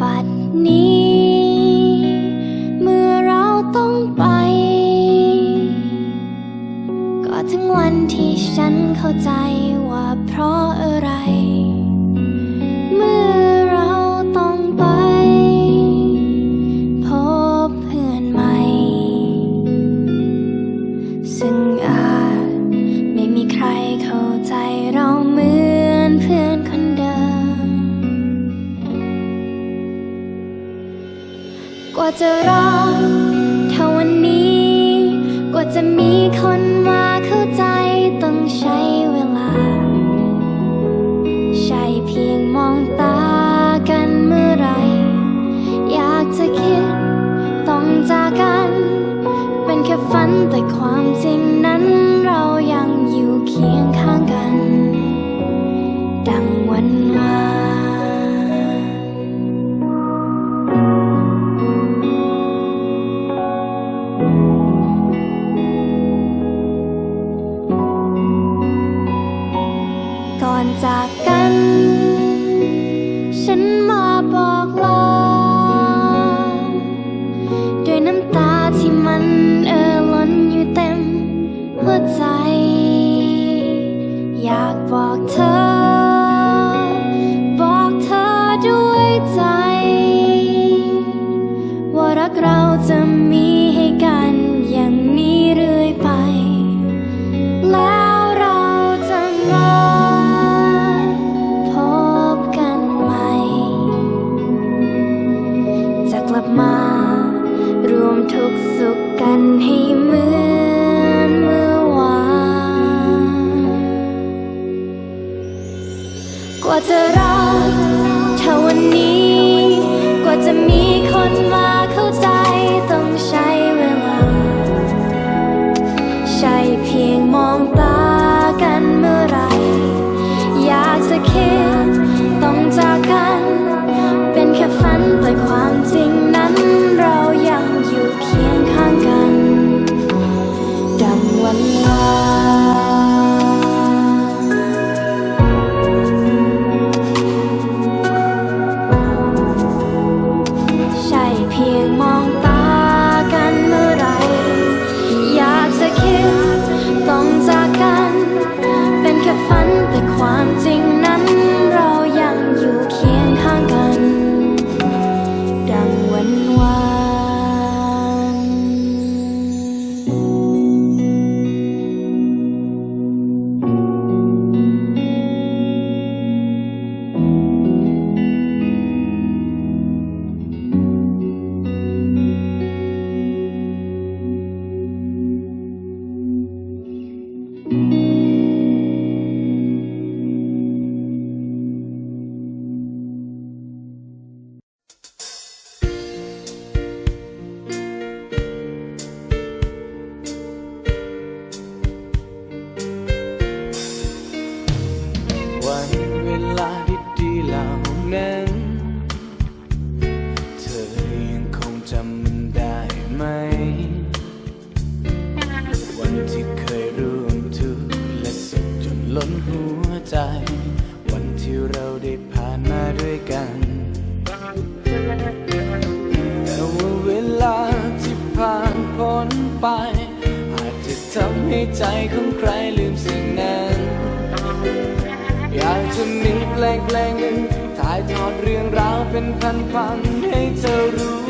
บัดนี้ กว่าจะรักเท่าวันนี้ กว่าจะมีคนมาเข้าใจต้องใช้เวลา ใช่เพียงมองตากันเมื่อไร อยากจะคิดต้องจากกัน เป็นแค่ฝันแต่ความ Terang ใจของใครลืมสิ่งนั้น อยากจะมีแปลงแปลงหนึ่งถ่ายทอดเรื่องราวเป็นพันๆให้เธอรู้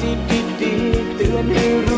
ที่ดีๆเตือนให้